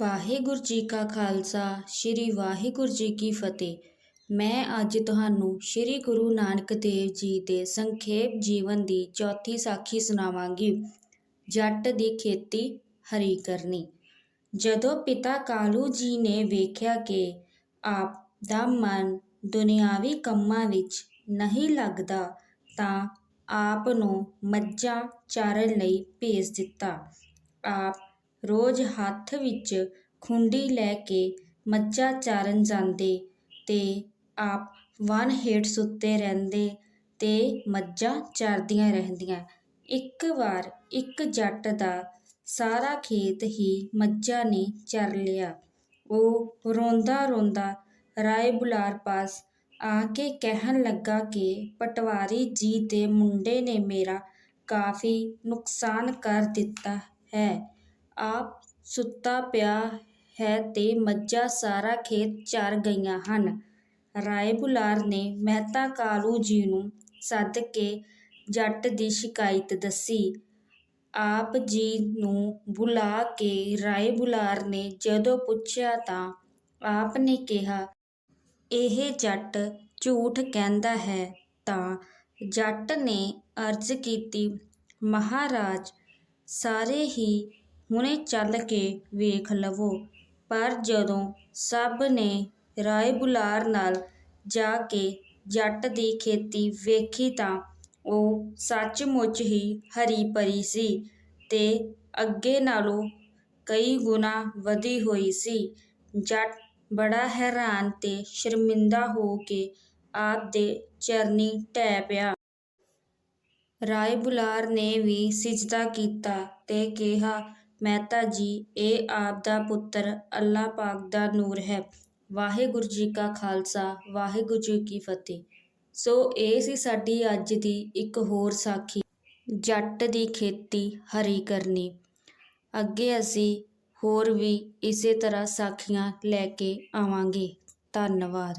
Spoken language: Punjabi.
ਵਾਹਿਗੁਰੂ ਜੀ ਕਾ ਖਾਲਸਾ, ਸ੍ਰੀ ਵਾਹਿਗੁਰੂ ਜੀ ਕੀ ਫਤਿਹ। ਮੈਂ ਅੱਜ ਤੁਹਾਨੂੰ ਸ੍ਰੀ ਗੁਰੂ ਨਾਨਕ ਦੇਵ ਜੀ ਦੇ ਸੰਖੇਪ ਜੀਵਨ ਦੀ ਚੌਥੀ ਸਾਖੀ ਸੁਣਾਵਾਂਗੀ। ਜੱਟ ਦੀ ਖੇਤੀ ਹਰੀ ਕਰਨੀ। ਜਦੋਂ ਪਿਤਾ ਕਾਲੂ ਜੀ ਨੇ ਵੇਖਿਆ ਕਿ ਆਪ ਦਾ ਮਨ ਦੁਨਿਆਵੀ ਕੰਮਾਂ ਵਿੱਚ ਨਹੀਂ ਲੱਗਦਾ, ਤਾਂ ਆਪ ਨੂੰ ਮੱਝਾਂ ਚਾਰਨ ਲਈ ਭੇਜ ਦਿੱਤਾ। ਆਪ ਰੋਜ਼ ਹੱਥ ਵਿੱਚ ਖੁੰਡੀ ਲੈ ਕੇ ਮੱਝਾਂ ਚਾਰਨ ਜਾਂਦੇ ਅਤੇ ਆਪ ਵੰਨ ਹੇਠ ਸੁੱਤੇ ਰਹਿੰਦੇ ਅਤੇ ਮੱਝਾਂ ਚਰਦੀਆਂ ਰਹਿੰਦੀਆਂ। ਇੱਕ ਵਾਰ ਇੱਕ ਜੱਟ ਦਾ ਸਾਰਾ ਖੇਤ ਹੀ ਮੱਝਾਂ ਨੇ ਚਰ ਲਿਆ। ਉਹ ਰੋਂਦਾ ਰੋਂਦਾ ਰਾਏ ਬੁਲਾਰ ਪਾਸ ਆ ਕੇ ਕਹਿਣ ਲੱਗਾ ਕਿ, ਪਟਵਾਰੀ ਜੀ ਦੇ ਮੁੰਡੇ ਨੇ ਮੇਰਾ ਕਾਫੀ ਨੁਕਸਾਨ ਕਰ ਦਿੱਤਾ ਹੈ। ਆਪ ਸੁੱਤਾ ਪਿਆ ਹੈ ਤੇ ਮੱਝਾਂ ਸਾਰਾ ਖੇਤ ਚਰ ਗਈਆਂ ਹਨ। ਰਾਏ ਬੁਲਾਰ ਨੇ ਮਹਿਤਾ ਕਾਲੂ ਜੀ ਨੂੰ ਸੱਦ ਕੇ ਜੱਟ ਦੀ ਸ਼ਿਕਾਇਤ ਦੱਸੀ। ਆਪ ਜੀ ਨੂੰ ਬੁਲਾ ਕੇ ਰਾਏ ਬੁਲਾਰ ਨੇ ਜਦੋਂ ਪੁੱਛਿਆ ਤਾਂ ਆਪ ਨੇ ਕਿਹਾ, ਇਹ ਜੱਟ ਝੂਠ ਕਹਿੰਦਾ ਹੈ। ਤਾਂ ਜੱਟ ਨੇ ਅਰਜ਼ ਕੀਤੀ, ਮਹਾਰਾਜ, ਸਾਰੇ ਹੀ ਹੁਣੇ ਚੱਲ ਕੇ ਵੇਖ ਲਵੋ। ਪਰ ਜਦੋਂ ਸਭ ਨੇ ਰਾਏ ਬੁਲਾਰ ਨਾਲ ਜਾ ਕੇ ਜੱਟ ਦੀ ਖੇਤੀ ਵੇਖੀ ਤਾਂ ਉਹ ਸੱਚਮੁੱਚ ਹੀ ਹਰੀ ਭਰੀ ਸੀ ਤੇ ਅੱਗੇ ਨਾਲੋਂ ਕਈ ਗੁਣਾ ਵਧੀ ਹੋਈ ਸੀ। ਜੱਟ ਬੜਾ ਹੈਰਾਨ ਤੇ ਸ਼ਰਮਿੰਦਾ ਹੋ ਕੇ ਆਪ ਦੇ ਚਰਨੀ ਢਹਿ ਪਿਆ। ਰਾਏ ਬੁਲਾਰ ਨੇ ਵੀ ਸਿਜਦਾ ਕੀਤਾ ਤੇ ਕਿਹਾ ਮਹਿਤਾ ਜੀ, ਇਹ ਆਪ ਦਾ ਪੁੱਤਰ ਅੱਲਾ ਪਾਕ ਦਾ ਨੂਰ ਹੈ। ਵਾਹਿਗੁਰੂ ਜੀ ਕਾ ਖਾਲਸਾ, ਵਾਹਿਗੁਰੂ ਜੀ ਕੀ ਫਤਿਹ। ਸੋ ਇਹ ਸੀ ਸਾਡੀ ਅੱਜ ਦੀ ਇੱਕ ਹੋਰ ਸਾਖੀ, ਜੱਟ ਦੀ ਖੇਤੀ ਹਰੀ ਕਰਨੀ। ਅੱਗੇ ਅਸੀਂ ਹੋਰ ਵੀ ਇਸੇ ਤਰ੍ਹਾਂ ਸਾਖੀਆਂ ਲੈ ਕੇ ਆਵਾਂਗੇ। ਧੰਨਵਾਦ।